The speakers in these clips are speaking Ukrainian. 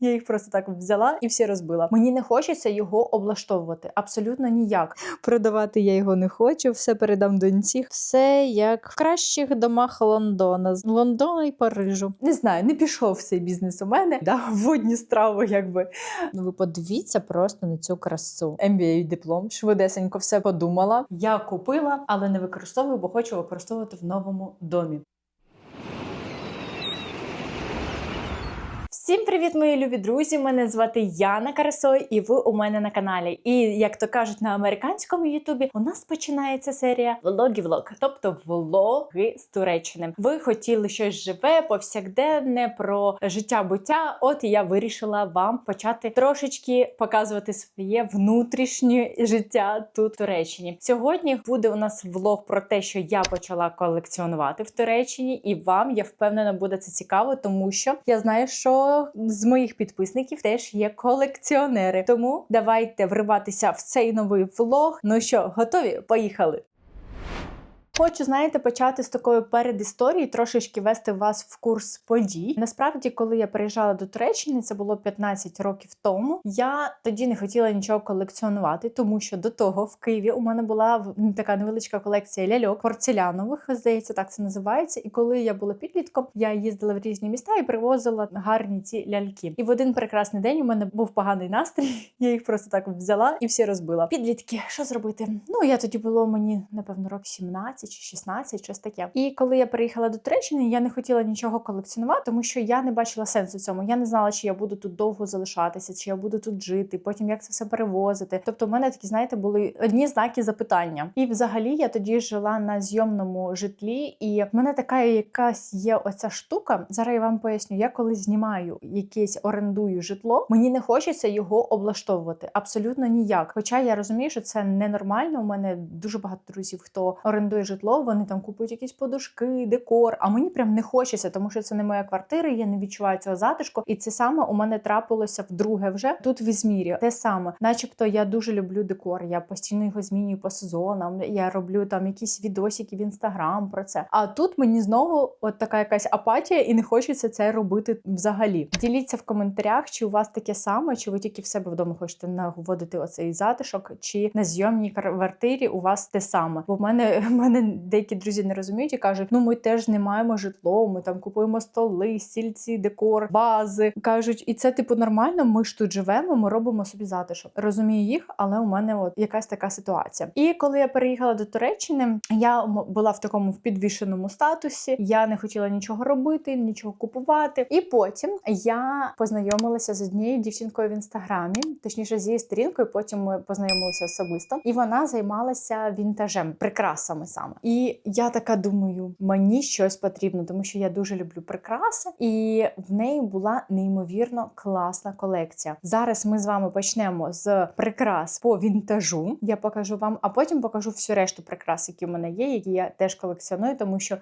Я їх просто так взяла і всі розбила. Мені не хочеться його облаштовувати. Абсолютно ніяк. Продавати я його не хочу, все передам доньці. Все як в кращих домах Лондона, з Лондона і Парижу. Не знаю, не пішов цей бізнес у мене. Да, водні страви, якби. Ну ви подивіться просто на цю красу. MBA диплом. Швидесенько все подумала. Я купила, але не використовую, бо хочу використовувати в новому домі. Всім привіт, мої любі друзі! Мене звати Яна Карасой, і ви у мене на каналі. І як то кажуть на американському Ютубі, у нас починається серія влогі-влог, тобто влоги з Туреччини. Ви хотіли щось живе, повсякденне про життя буття. От я вирішила вам почати трошечки показувати своє внутрішнє життя тут в Туреччині. Сьогодні буде у нас влог про те, що я почала колекціонувати в Туреччині, і вам я впевнена буде це цікаво, тому що я знаю, що з моїх підписників теж є колекціонери. Тому давайте вриватися в цей новий влог. Ну що, готові? Поїхали! Хочу, знаєте, почати з такої передісторії, трошечки вести вас в курс подій. Насправді, коли я приїжджала до Туреччини, це було 15 років тому. Я тоді не хотіла нічого колекціонувати, тому що до того в Києві у мене була така невеличка колекція ляльок порцелянових, здається, так це називається. І коли я була підлітком, я їздила в різні міста і привозила гарні ці ляльки. І в один прекрасний день у мене був поганий настрій. Я їх просто так взяла і всі розбила. Підлітки, що зробити? Ну я тоді було мені напевно рок 17 чи 16, щось таке. І коли я приїхала до Туреччини, я не хотіла нічого колекціонувати, тому що я не бачила сенсу в цьому. Я не знала, чи я буду тут довго залишатися, чи я буду тут жити, потім як це все перевозити. Тобто, в мене такі, знаєте, були одні знаки запитання. І взагалі я тоді жила на зйомному житлі, і в мене така якась є оця штука. Зараз я вам поясню, я коли знімаю якесь орендую житло, мені не хочеться його облаштовувати абсолютно ніяк. Хоча я розумію, що це ненормально. У мене дуже багато друзів, хто орендує житло вони там купують якісь подушки, декор. А мені прям не хочеться, тому що це не моя квартира. Я не відчуваю цього затишку. І це саме у мене трапилося вдруге вже тут в Ізмірі. Те саме, начебто, я дуже люблю декор. Я постійно його змінюю по сезонам. Я роблю там якісь відосики в інстаграм про це. А тут мені знову от така якась апатія, і не хочеться це робити взагалі. Діліться в коментарях, чи у вас таке саме, чи ви тільки в себе вдома хочете наводити оцей затишок, чи на зйомній квартирі у вас те саме. Бо в мене в мене деякі друзі не розуміють і кажуть: ну ми теж знімаємо житло, ми там купуємо столи, стільці, декор, бази. кажуть, і це типу нормально. Ми ж тут живемо, ми робимо собі затишок. Розумію їх, але у мене от якась така ситуація. І коли я переїхала до Туреччини, я була в такому підвішеному статусі. Я не хотіла нічого робити, нічого купувати. І потім я познайомилася з однією дівчинкою в інстаграмі, точніше з її сторінкою. Потім ми познайомилися особисто, і вона займалася вінтажем, прикрасами саме. І я така думаю, мені щось потрібно, тому що я дуже люблю прикраси, і в неї була неймовірно класна колекція. Зараз ми з вами почнемо з прикрас по вінтажу. Я покажу вам, а потім покажу всю решту прикрас, які в мене є, які я теж колекціоную, тому що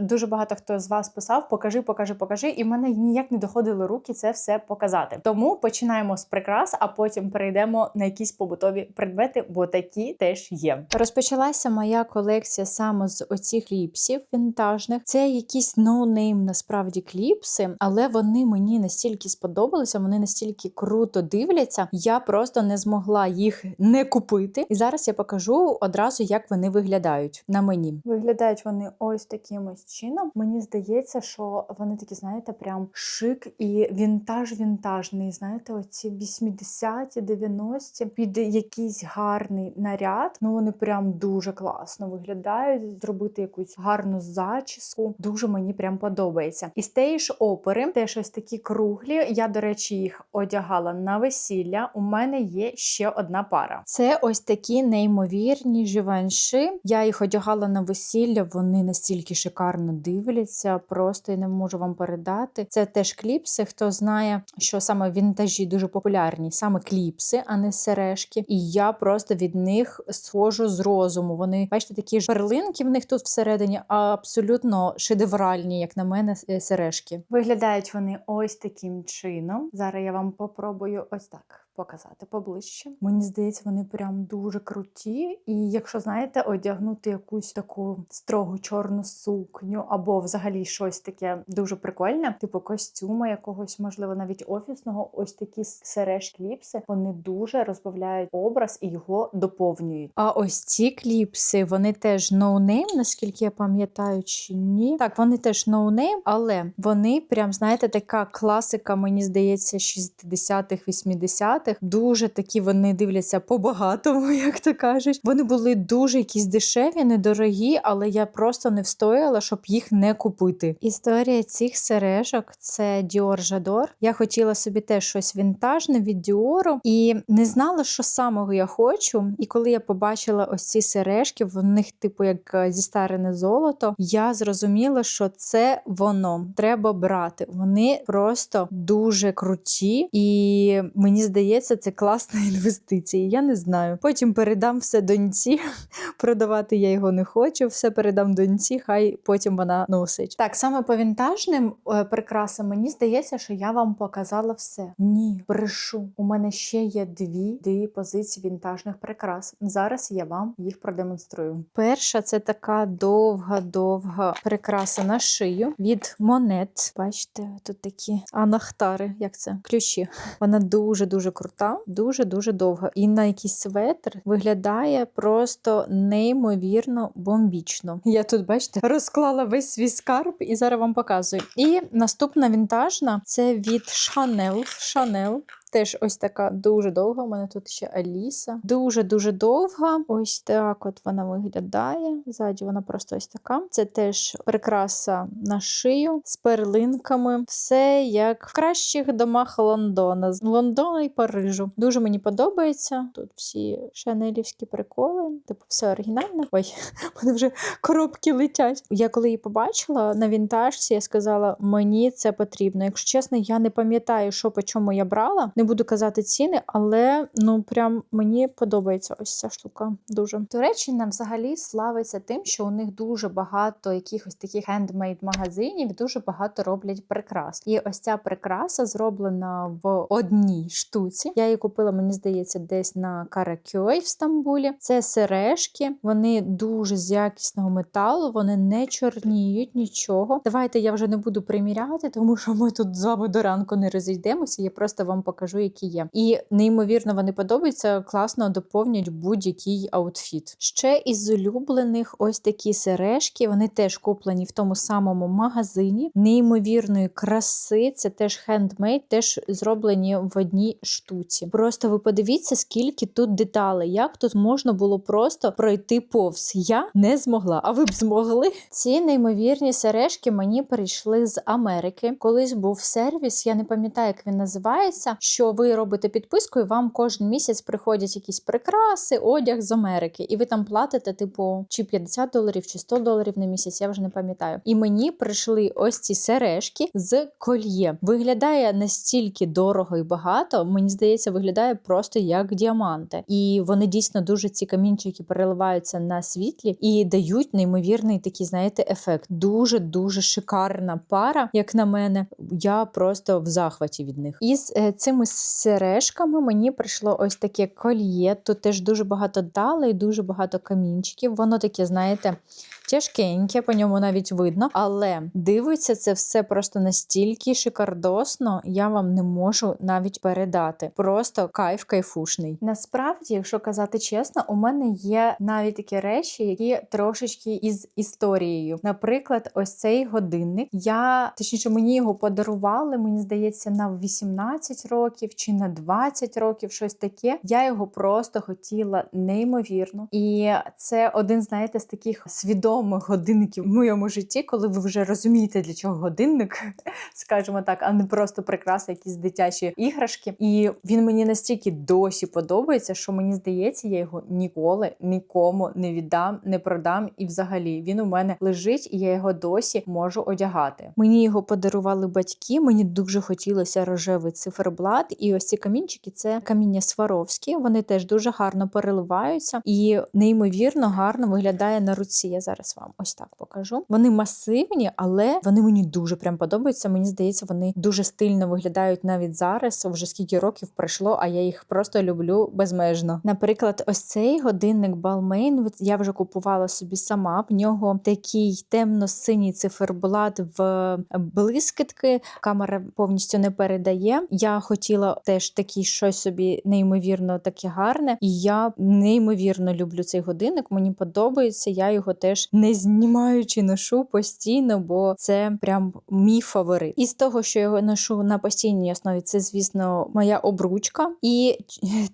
дуже багато хто з вас писав: покажи, покажи, покажи, і в мене ніяк не доходили руки це все показати. Тому починаємо з прикрас, а потім перейдемо на якісь побутові предмети, бо такі теж є. Розпочалася моя колекція саме з оцих кліпсів вінтажних. Це якісь ноунейм насправді кліпси, але вони мені настільки сподобалися, вони настільки круто дивляться. Я просто не змогла їх не купити. І зараз я покажу одразу, як вони виглядають на мені. Виглядають вони ось таким ось чином. Мені здається, що вони такі, знаєте, прям шик і вінтаж вінтажний. Знаєте, оці 80-ті, 90-ті під якийсь гарний наряд. Ну вони прям дуже класно виглядають. Зробити якусь гарну зачіску. Дуже мені прям подобається. І з тієї ж опери теж ось такі круглі. Я, до речі, їх одягала на весілля. У мене є ще одна пара. Це ось такі неймовірні живанши. Я їх одягала на весілля. Вони настільки шикарно дивляться. Просто я не можу вам передати. Це теж кліпси. Хто знає, що саме вінтажі дуже популярні, саме кліпси, а не сережки. І я просто від них схожу з розуму. Вони бачите, такі ж перлинки в них тут всередині абсолютно шедевральні, як на мене, сережки. Виглядають вони ось таким чином. Зараз я вам попробую ось так показати поближче. Мені здається, вони прям дуже круті. І якщо знаєте, одягнути якусь таку строгу чорну сукню, або взагалі щось таке дуже прикольне, типу костюма якогось, можливо, навіть офісного, ось такі сереж кліпси, вони дуже розбавляють образ і його доповнюють. А ось ці кліпси, вони теж ноунейм, наскільки я пам'ятаю, чи ні. Так, вони теж ноунейм, але вони прям, знаєте, така класика, мені здається, 60-х, 80-х. Дуже такі вони дивляться по-багатому, як то кажуть. Вони були дуже якісь дешеві, недорогі, але я просто не встояла, щоб їх не купити. Історія цих сережок це Dior J'adore. Я хотіла собі теж щось вінтажне від Діору і не знала, що самого я хочу. І коли я побачила ось ці сережки, в них, типу, як е, зістарене золото, я зрозуміла, що це воно треба брати. Вони просто дуже круті, і мені здається, це класна інвестиція. Я не знаю. Потім передам все доньці. Продавати я його не хочу. Все передам доньці, хай потім вона носить. Так, саме по вінтажним е, прикрасам мені здається, що я вам показала все. Ні, брешу. У мене ще є дві дві позиції вінтажних прикрас. Зараз я вам їх продемонструю. Перша це така довга-довга прикраса на шию від монет. Бачите, тут такі анахтари, як це? Ключі. Вона дуже-дуже крута, дуже-дуже довга. І на якийсь светр виглядає просто неймовірно бомбічно. Я тут, бачите, розклала весь свій скарб і зараз вам показую. І наступна вінтажна це від Chanel. Chanel. Теж ось така дуже довга. У мене тут ще Аліса. Дуже-дуже довга. Ось так от вона виглядає. Ззаді вона просто ось така. Це теж прикраса на шию з перлинками. Все як в кращих домах Лондона, з Лондона і Парижу. Дуже мені подобається. Тут всі шанелівські приколи, типу, все оригінально. Ой, в мене вже коробки летять. Я коли її побачила на вінтажці, я сказала, мені це потрібно. Якщо чесно, я не пам'ятаю, що по чому я брала. Не буду казати ціни, але ну прям мені подобається ось ця штука. Дуже Туреччина взагалі славиться тим, що у них дуже багато якихось таких хендмейд магазинів, дуже багато роблять прикрас. І ось ця прикраса зроблена в одній штуці. Я її купила, мені здається, десь на Каракьой в Стамбулі. Це сережки, вони дуже з якісного металу, вони не чорніють нічого. Давайте я вже не буду приміряти, тому що ми тут з вами до ранку не розійдемося. Я просто вам покажу, які є. І неймовірно вони подобаються, класно доповнюють будь-який аутфіт. Ще із улюблених ось такі сережки. Вони теж куплені в тому самому магазині. Неймовірної краси. Це теж хендмейд, теж зроблені в одній штуці. Просто ви подивіться, скільки тут деталей, як тут можна було просто пройти повз. Я не змогла. А ви б змогли? Ці неймовірні сережки мені прийшли з Америки. Колись був сервіс, я не пам'ятаю, як він називається. Що ви робите підписку, і вам кожен місяць приходять якісь прикраси, одяг з Америки, і ви там платите, типу, чи 50 доларів, чи 100 доларів на місяць. Я вже не пам'ятаю. І мені прийшли ось ці сережки з кольє. Виглядає настільки дорого і багато. Мені здається, виглядає просто як діаманти. І вони дійсно дуже ці камінчики переливаються на світлі і дають неймовірний такий, знаєте, ефект. Дуже дуже шикарна пара, як на мене. Я просто в захваті від них. Із е, цими сережками мені прийшло ось таке кольє. Тут теж дуже багато далей, дуже багато камінчиків. Воно таке, знаєте. Тяжкеньке, по ньому навіть видно, але дивиться це все просто настільки шикардосно, я вам не можу навіть передати. Просто кайф кайфушний. Насправді, якщо казати чесно, у мене є навіть такі речі, які трошечки із історією. Наприклад, ось цей годинник. Я точніше, мені його подарували. Мені здається, на 18 років чи на 20 років, щось таке. Я його просто хотіла неймовірно, і це один, знаєте, з таких свідомих свідомих годинників в моєму житті, коли ви вже розумієте, для чого годинник, скажімо так, а не просто прикраса, якісь дитячі іграшки. І він мені настільки досі подобається, що мені здається, я його ніколи нікому не віддам, не продам. І взагалі він у мене лежить, і я його досі можу одягати. Мені його подарували батьки. Мені дуже хотілося рожевий циферблат. І ось ці камінчики це каміння Сваровські. Вони теж дуже гарно переливаються і неймовірно гарно виглядає на руці. Я зараз зараз вам ось так покажу. Вони масивні, але вони мені дуже прям подобаються. Мені здається, вони дуже стильно виглядають навіть зараз. Вже скільки років пройшло, а я їх просто люблю безмежно. Наприклад, ось цей годинник Balmain я вже купувала собі сама. В нього такий темно-синій циферблат в блискітки. Камера повністю не передає. Я хотіла теж такий щось собі неймовірно таке гарне, і я неймовірно люблю цей годинник. Мені подобається. Я його теж не знімаючи ношу постійно, бо це прям мій фаворит. І з того, що я ношу на постійній основі, це звісно моя обручка, і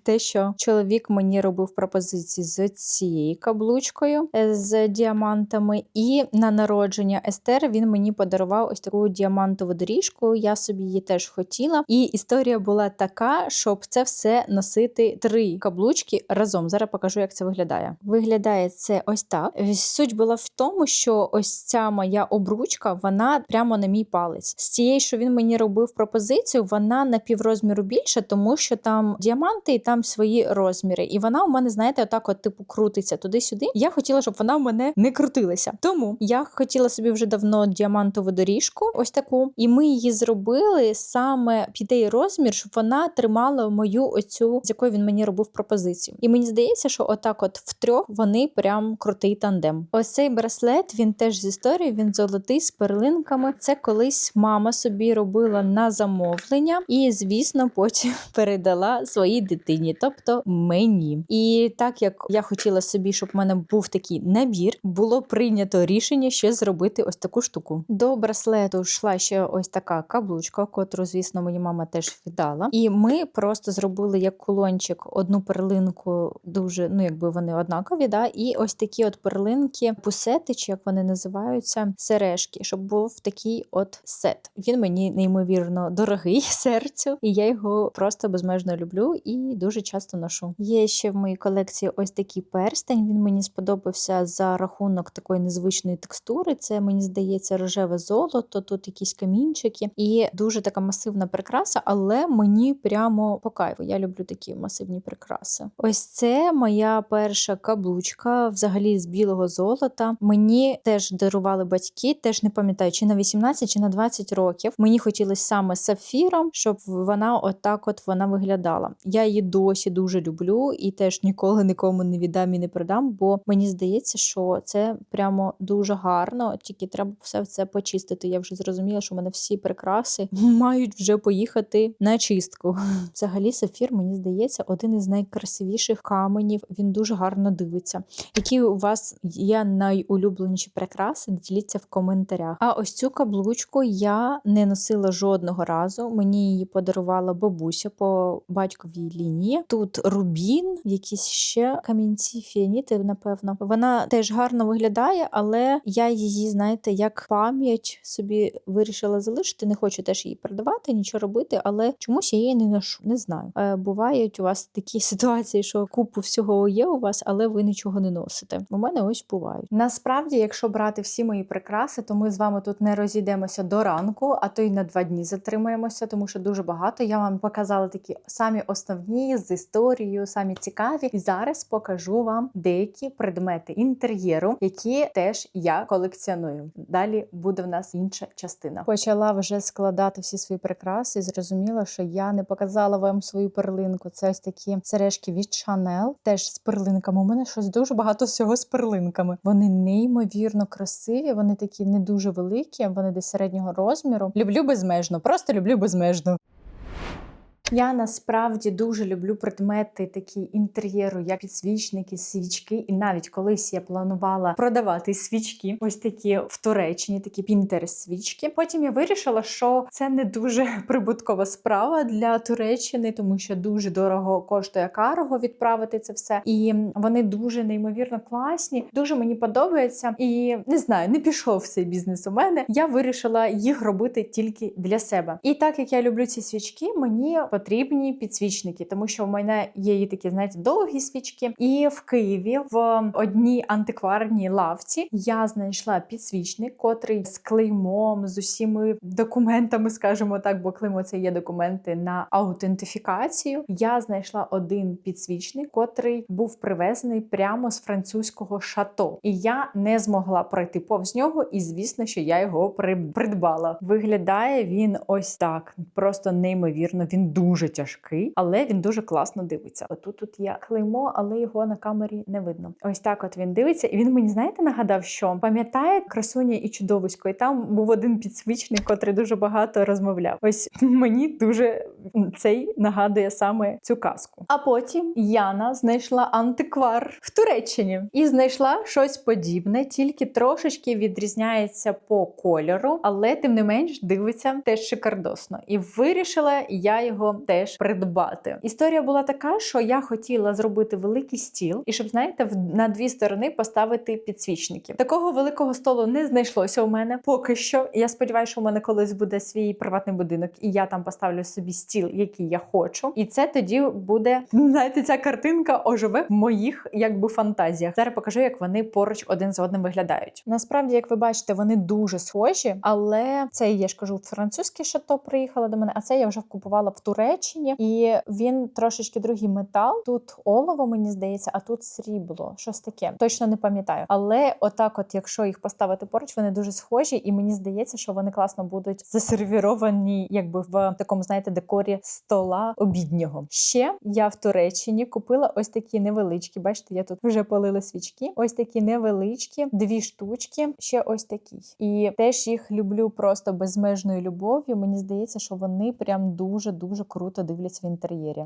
те, що чоловік мені робив пропозиції з цією каблучкою е, з діамантами, і на народження Естер він мені подарував ось таку діамантову доріжку. Я собі її теж хотіла. І історія була така, щоб це все носити три каблучки разом. Зараз покажу, як це виглядає. Виглядає це ось так. Суть була в тому, що ось ця моя обручка, вона прямо на мій палець. З цієї, що він мені робив пропозицію, вона на піврозміру більше, тому що там діаманти і там свої розміри. І вона у мене, знаєте, отак, от типу, крутиться туди-сюди. Я хотіла, щоб вона у мене не крутилася. Тому я хотіла собі вже давно діамантову доріжку, ось таку, і ми її зробили саме під її розмір, щоб вона тримала мою оцю, з якою він мені робив пропозицію. І мені здається, що отак, от втрьох вони прям крутий тандем. Ось цей браслет він теж з історії. Він золотий з перлинками. Це колись мама собі робила на замовлення, і звісно, потім передала своїй дитині, тобто мені. І так як я хотіла собі, щоб в мене був такий набір, було прийнято рішення ще зробити ось таку штуку. До браслету йшла ще ось така каблучка, котру, звісно, мені мама теж віддала. І ми просто зробили як кулончик одну перлинку, дуже ну якби вони однакові. да, І ось такі от перлинки, пусети, чи як вони називаються, сережки, щоб був такий от сет. Він мені неймовірно дорогий серцю, і я його просто безмежно люблю і дуже часто ношу. Є ще в моїй колекції ось такий перстень. Він мені сподобався за рахунок такої незвичної текстури. Це мені здається рожеве золото, тут якісь камінчики, і дуже така масивна прикраса, але мені прямо по кайфу. Я люблю такі масивні прикраси. Ось це моя перша каблучка, взагалі з білого золота. Мені теж дарували батьки, теж не пам'ятаю, чи на 18, чи на 20 років. Мені хотілося саме сапфіром, щоб вона отак от вона виглядала. Я її досі дуже люблю і теж ніколи нікому не віддам і не продам, бо мені здається, що це прямо дуже гарно, тільки треба все це почистити. Я вже зрозуміла, що в мене всі прикраси мають вже поїхати на чистку. Взагалі, сапфір, мені здається, один із найкрасивіших каменів. Він дуже гарно дивиться. Які у вас є найулюбленіші прикраси? Діліться в коментарях. А ось цю каблучку я не носила жодного разу. Мені її подарувала бабуся по батьковій лінії. Тут рубін, якісь ще камінці, фіаніти, напевно. Вона теж гарно виглядає, але я її, знаєте, як пам'ять собі вирішила залишити. Не хочу теж її продавати, нічого робити, але чомусь я її не ношу. Не знаю. Е, бувають у вас такі ситуації, що купу всього є у вас, але ви нічого не носите. У мене ось бувають. Насправді, якщо брати всі мої прикраси, то ми з вами тут не розійдемося до ранку, а то й на два дні затримаємося, тому що дуже багато. Я вам показала такі самі основні з історією, самі цікаві. І зараз покажу вам деякі предмети інтер'єру, які теж я колекціоную. Далі буде в нас інша частина. Почала вже складати всі свої прикраси і зрозуміла, що я не показала вам свою перлинку. Це ось такі сережки від Chanel, теж з перлинками. У мене щось дуже багато всього з перлинками. Вони неймовірно красиві, вони такі не дуже великі, вони десь середнього розміру. Люблю безмежно, просто люблю безмежно. Я насправді дуже люблю предмети такі інтер'єру, як підсвічники, свічки. І навіть колись я планувала продавати свічки, ось такі в Туреччині, такі пінтерес свічки. Потім я вирішила, що це не дуже прибуткова справа для Туреччини, тому що дуже дорого коштує карго відправити це все. І вони дуже неймовірно класні. Дуже мені подобається. І не знаю, не пішов цей бізнес у мене. Я вирішила їх робити тільки для себе. І так як я люблю ці свічки, мені потрібні підсвічники, тому що в мене є і такі, знаєте, довгі свічки. І в Києві в одній антикварній лавці я знайшла підсвічник, котрий з клеймом, з усіми документами, скажімо так, бо клеймо це є документи на аутентифікацію. Я знайшла один підсвічник, котрий був привезений прямо з французького шато, і я не змогла пройти повз нього. І звісно, що я його придбала. Виглядає він ось так, просто неймовірно. Він дуже тяжкий, але він дуже класно дивиться. Отут тут є клеймо, але його на камері не видно. Ось так, от він дивиться, і він мені знаєте нагадав, що пам'ятає красуня і чудовисько, і там був один підсвічник, котрий дуже багато розмовляв. Ось мені дуже цей нагадує саме цю казку. А потім Яна знайшла антиквар в Туреччині і знайшла щось подібне, тільки трошечки відрізняється по кольору, але тим не менш дивиться теж шикардосно. І вирішила я його теж придбати. Історія була така, що я хотіла зробити великий стіл, і щоб знаєте, на дві сторони поставити підсвічники. Такого великого столу не знайшлося у мене поки що. Я сподіваюся, що у мене колись буде свій приватний будинок, і я там поставлю собі стіл, який я хочу. І це тоді буде знаєте, ця картинка оживе в моїх якби фантазіях. Зараз покажу, як вони поруч один з одним виглядають. Насправді, як ви бачите, вони дуже схожі, але це я ж кажу, французьке шато приїхало до мене, а це я вже купувала в Туреччині, і він трошечки другий метал. Тут олово, мені здається, а тут срібло. Щось таке. Точно не пам'ятаю. Але отак, от, якщо їх поставити поруч, вони дуже схожі, і мені здається, що вони класно будуть засервіровані, якби в такому, знаєте, декорі стола обіднього. Ще я в Туреччині купила ось такі невеличкі. Бачите, я тут вже полила свічки. Ось такі невеличкі, дві штучки. Ще ось такі. І теж їх люблю просто безмежною любов'ю. Мені здається, що вони прям дуже дуже круто дивляться в інтер'єрі.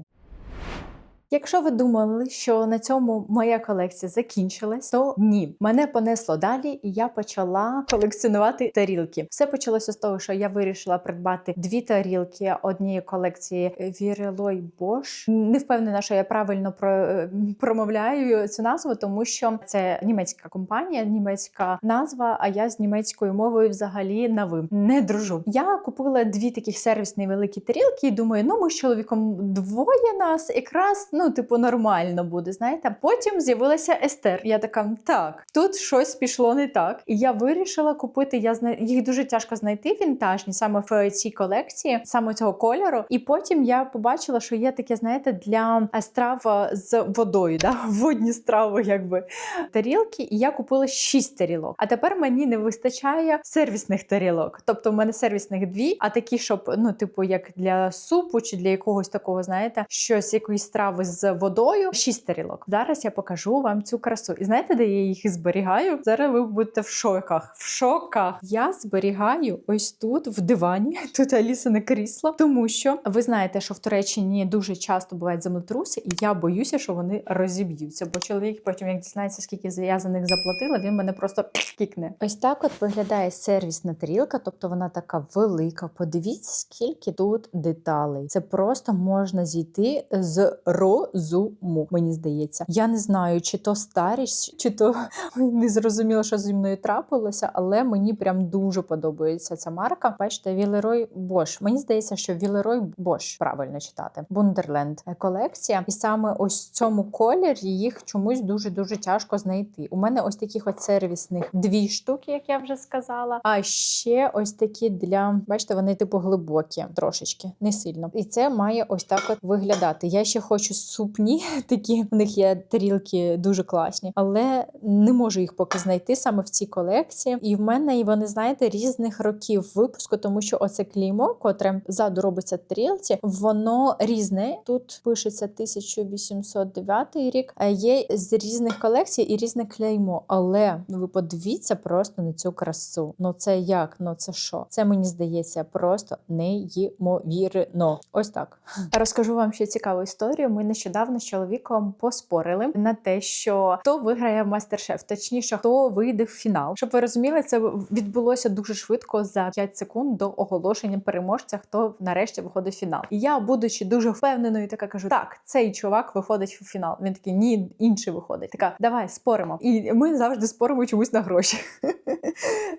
Якщо ви думали, що на цьому моя колекція закінчилась, то ні, мене понесло далі, і я почала колекціонувати тарілки. Все почалося з того, що я вирішила придбати дві тарілки однієї колекції Вірелой Bosch. Не впевнена, що я правильно про, е, промовляю цю назву, тому що це німецька компанія, німецька назва. А я з німецькою мовою взагалі на ви не дружу. Я купила дві таких сервісні великі тарілки, і думаю, ну ми з чоловіком двоє нас якраз ну, типу, нормально буде. Знаєте, потім з'явилася Естер. Я така, так, тут щось пішло не так. І я вирішила купити. Я зна... їх дуже тяжко знайти вінтажні саме в цій колекції, саме цього кольору. І потім я побачила, що є таке, знаєте, для е, страв з водою, да? водні страви, якби тарілки. І я купила шість тарілок. А тепер мені не вистачає сервісних тарілок. Тобто, в мене сервісних дві, а такі, щоб ну, типу, як для супу чи для якогось такого, знаєте, щось якоїсь страви з водою. Шість тарілок. Зараз я покажу вам цю красу. І знаєте, де я їх зберігаю? Зараз ви будете в шоках. В шоках. Я зберігаю ось тут, в дивані. Тут Алісине крісло, тому що ви знаєте, що в Туреччині дуже часто бувають землетруси, і я боюся, що вони розіб'ються. Бо чоловік потім, як дізнається, скільки я за них заплатила, він мене просто кікне. Ось так от виглядає сервісна тарілка, тобто вона така велика. Подивіться, скільки тут деталей. Це просто можна зійти з розуму, мені здається. Я не знаю, чи то старість, чи то не зрозуміло, що зі мною трапилося, але мені прям дуже подобається ця марка. Бачите, Вілерой Бош. Мені здається, що Вілерой Бош правильно читати. Бундерленд колекція, і саме ось в цьому кольорі їх чомусь дуже дуже тяжко знайти. У мене ось таких от сервісних дві штуки, як я вже сказала. А ще ось такі для бачите, вони типу глибокі, трошечки, не сильно. І це має ось так от виглядати. Я ще хочу супні, такі в них є тарілки дуже класні, але не можу їх поки знайти саме в цій колекції. І в мене і вони, знаєте, різних років випуску, тому що оце клеймо, котре ззаду робиться тарілці, воно різне. Тут пишеться 1809 рік. а Є з різних колекцій і різне клеймо. Але ну, ви подивіться просто на цю красу. Ну це як? Ну це що? Це мені здається просто неймовірно. Ось так. Розкажу вам ще цікаву історію. Ми нещодавно з чоловіком поспорили на те, що хто виграє мастер-шеф, точніше, хто вийде в фінал. Щоб ви розуміли, це відбулося дуже швидко за 5 секунд до оголошення переможця, хто нарешті виходить в фінал. І я, будучи дуже впевненою, така кажу: так, цей чувак виходить в фінал. Він такий, ні, інший виходить. Така, давай споримо. І ми завжди споримо чомусь на гроші.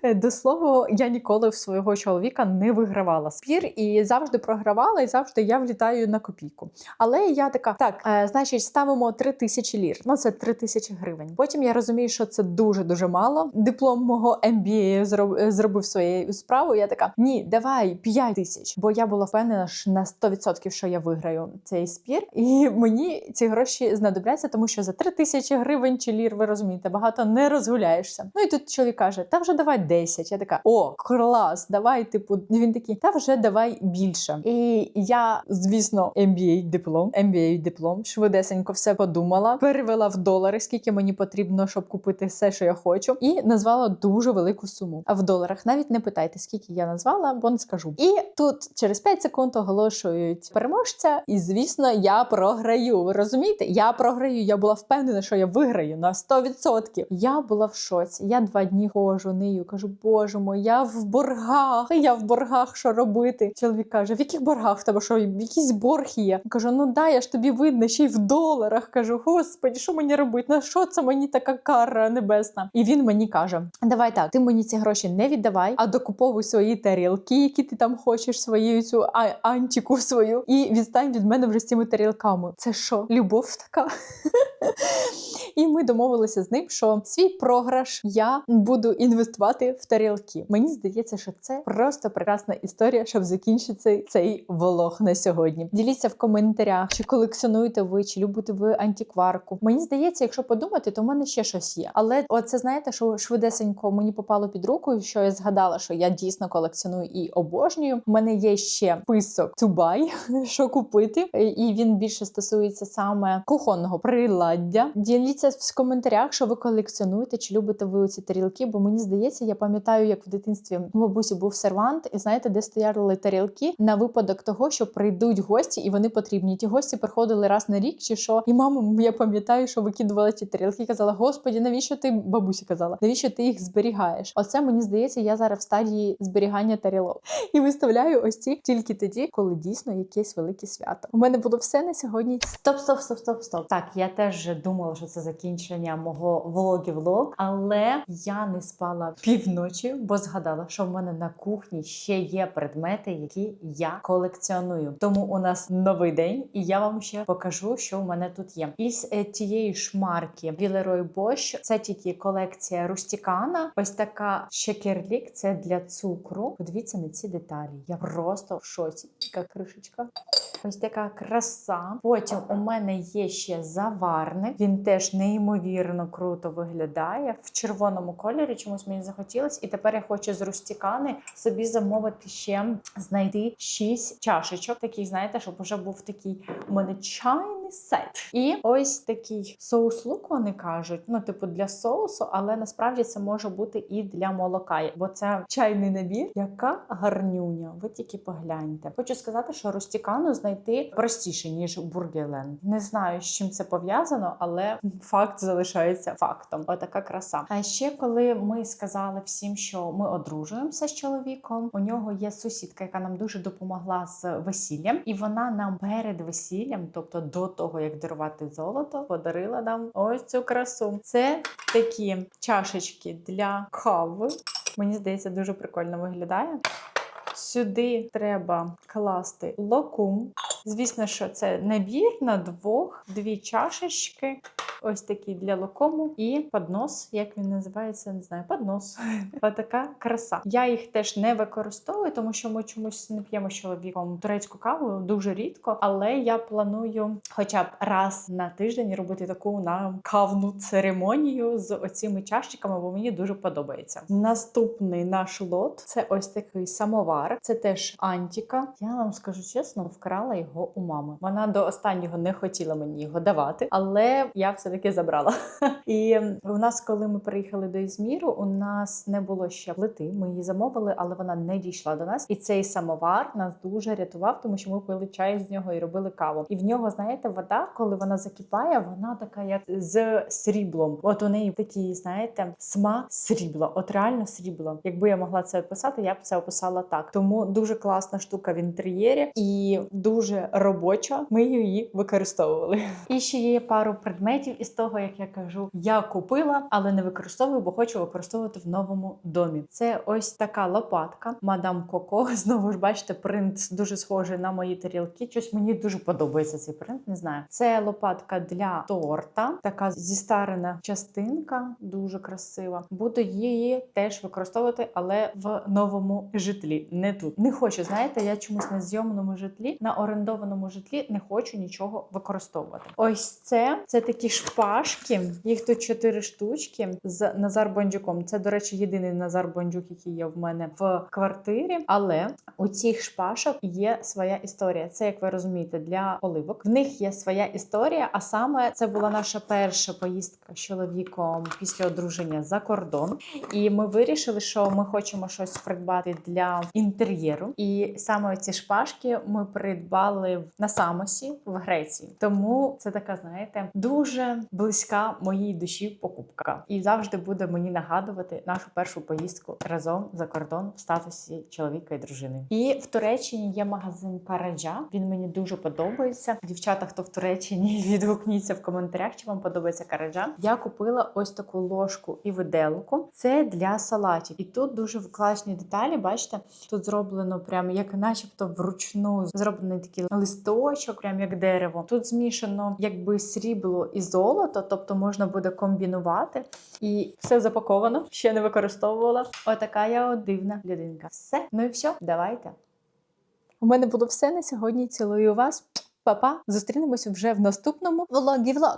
До слова, я ніколи в свого чоловіка не вигравала спір і завжди програвала, і завжди я влітаю на копійку. Але я така, так, е, значить, ставимо 3 тисячі лір. Ну це 3 тисячі гривень. Потім я розумію, що це дуже дуже мало. Диплом мого MBA е, зробив свою справу. Я така, ні, давай 5 тисяч. Бо я була впевнена що на 100% що я виграю цей спір, і мені ці гроші знадобляться, тому що за 3 тисячі гривень чи лір, ви розумієте, багато не розгуляєшся. Ну і тут чоловік каже: Та вже давай 10. Я така, о, клас, давай, типу, він такий, та вже давай більше. І я, звісно, MBA диплом, MBA диплом, швидесенько все подумала, перевела в долари, скільки мені потрібно, щоб купити все, що я хочу, і назвала дуже велику суму. А в доларах навіть не питайте, скільки я назвала, бо не скажу. І тут через 5 секунд оголошують переможця, і звісно, я програю. Ви розумієте? Я програю. Я була впевнена, що я виграю на 100%. Я була в шоці. Я два дні ходжу, нию, кажу, боже мой, я в боргах. Я в боргах, що робити? Чоловік каже: в яких боргах в тебе що? Якийсь борг є? Кажу, ну да, я ж тобі видно, ще й в доларах. Кажу, господі, що мені робити? На що це мені така кара небесна? І він мені каже: Давай так, ти мені ці гроші не віддавай, а докуповуй свої тарілки, які ти там хочеш, свою цю антіку свою, і відстань від мене вже з цими тарілками. Це що, любов така? І ми домовилися з ним, що свій програш я буду інвестувати в тарілки. Мені здається, що це просто прекрасна історія, щоб закінчити цей, влог на сьогодні. Діліться в коментарях, чи колекціонуєте ви, чи любите ви антикварку. Мені здається, якщо подумати, то в мене ще щось є. Але оце знаєте, що швидесенько мені попало під руку, що я згадала, що я дійсно колекціоную і обожнюю. У мене є ще список buy, що купити, і він більше стосується саме кухонного приладдя. Діліться в коментарях, що ви колекціонуєте, чи любите ви ці тарілки, бо мені здається, я пам'ятаю, як в дитинстві бабусі був сервант, і знаєте, де стояли тарілки на випадок того, що прийдуть гості, і вони потрібні. Ті гості приходили раз на рік, чи що. І мама, я пам'ятаю, що викидувала ті тарілки. Казала: Господі, навіщо ти бабусі казала? Навіщо ти їх зберігаєш? Оце мені здається, я зараз в стадії зберігання тарілок і виставляю ось ці тільки тоді, коли дійсно якесь велике свято. У мене було все на сьогодні. Стоп, стоп, стоп, стоп, стоп. Так, я теж думала, що це закінчення мого влогів-влог, але я не спала півночі, бо згадала, що в мене на кухні ще є предмети, які я колекціоную. Тому у нас новий день, і я вам ще покажу, що в мене тут є. Із е, тієї шмарки Вілерой Bosch, це тільки колекція Рустікана. Ось така шекерлік, це для цукру. Подивіться на ці деталі. Я просто в шоці. Така кришечка. Ось така краса. Потім у мене є ще заварник. Він теж неймовірно круто виглядає в червоному кольорі. Чомусь мені захотілось. І тепер я хочу з рустікани собі замовити ще знайти 6 чашечок. Такий, знаєте, щоб вже був такий у мене чайний сет. І ось такий соус лук, вони кажуть. Ну, типу, для соусу, але насправді це може бути і для молока, бо це чайний набір. Яка гарнюня. Ви тільки погляньте. Хочу сказати, що рустікану знайти простіше ніж бургерленд. Не знаю, з чим це пов'язано, але факт залишається фактом. Отака краса. А ще коли ми сказали всім, що ми одружуємося з чоловіком, у нього є сусідка, яка нам дуже допомогла з весіллям, і вона нам перед весіллям, тобто до того як дарувати золото, подарила нам ось цю красу. Це такі чашечки для кави. Мені здається, дуже прикольно виглядає. Сюди треба класти локум. Звісно, що це набір на двох, дві чашечки. Ось такі для локому і поднос, як він називається, не знаю, поднос. Отака краса. Я їх теж не використовую, тому що ми чомусь не п'ємо з чоловіком турецьку каву дуже рідко. Але я планую хоча б раз на тиждень робити таку на кавну церемонію з оціми чашечками, бо мені дуже подобається. Наступний наш лот це ось такий самовар. Це теж антіка. Я вам скажу чесно, вкрала його у мами. Вона до останнього не хотіла мені його давати, але я все все-таки забрала. І у нас, коли ми приїхали до Ізміру, у нас не було ще плити. Ми її замовили, але вона не дійшла до нас. І цей самовар нас дуже рятував, тому що ми пили чай з нього і робили каву. І в нього, знаєте, вода, коли вона закипає, вона така, як з сріблом. От у неї такий, знаєте, смак срібла. От реально срібло. Якби я могла це описати, я б це описала так. Тому дуже класна штука в інтер'єрі і дуже робоча. Ми її використовували. І ще є пару предметів із того, як я кажу, я купила, але не використовую, бо хочу використовувати в новому домі. Це ось така лопатка, мадам Коко. Знову ж бачите, принт дуже схожий на мої тарілки. Щось мені дуже подобається цей принт. Не знаю. Це лопатка для торта, така зістарена частинка, дуже красива. Буду її теж використовувати, але в новому житлі. Не тут. Не хочу, знаєте, я чомусь на зйомному житлі, на орендованому житлі не хочу нічого використовувати. Ось це це такі шпажки. Їх тут чотири штучки з Назар Бондюком. Це, до речі, єдиний Назар Бондюк, який є в мене в квартирі. Але у цих шпажок є своя історія. Це, як ви розумієте, для оливок. В них є своя історія. А саме це була наша перша поїздка з чоловіком після одруження за кордон. І ми вирішили, що ми хочемо щось придбати для інтер'єру. І саме ці шпажки ми придбали на Самосі в Греції. Тому це така, знаєте, дуже близька моїй душі покупка. І завжди буде мені нагадувати нашу першу поїздку разом за кордон в статусі чоловіка і дружини. І в Туреччині є магазин Караджа. Він мені дуже подобається. Дівчата, хто в Туреччині, відгукніться в коментарях, чи вам подобається Караджа. Я купила ось таку ложку і виделку. Це для салатів. І тут дуже класні деталі. Бачите, тут зроблено прям як, начебто, вручну зроблений такий листочок, прям як дерево. Тут змішано якби срібло і золото, тобто можна буде комбінувати. І все запаковано, ще не використовувала. Отака я от дивна людинка. Все, ну і все, давайте. У мене було все на сьогодні. Цілую вас. Па-па. Зустрінемося вже в наступному влогі влог.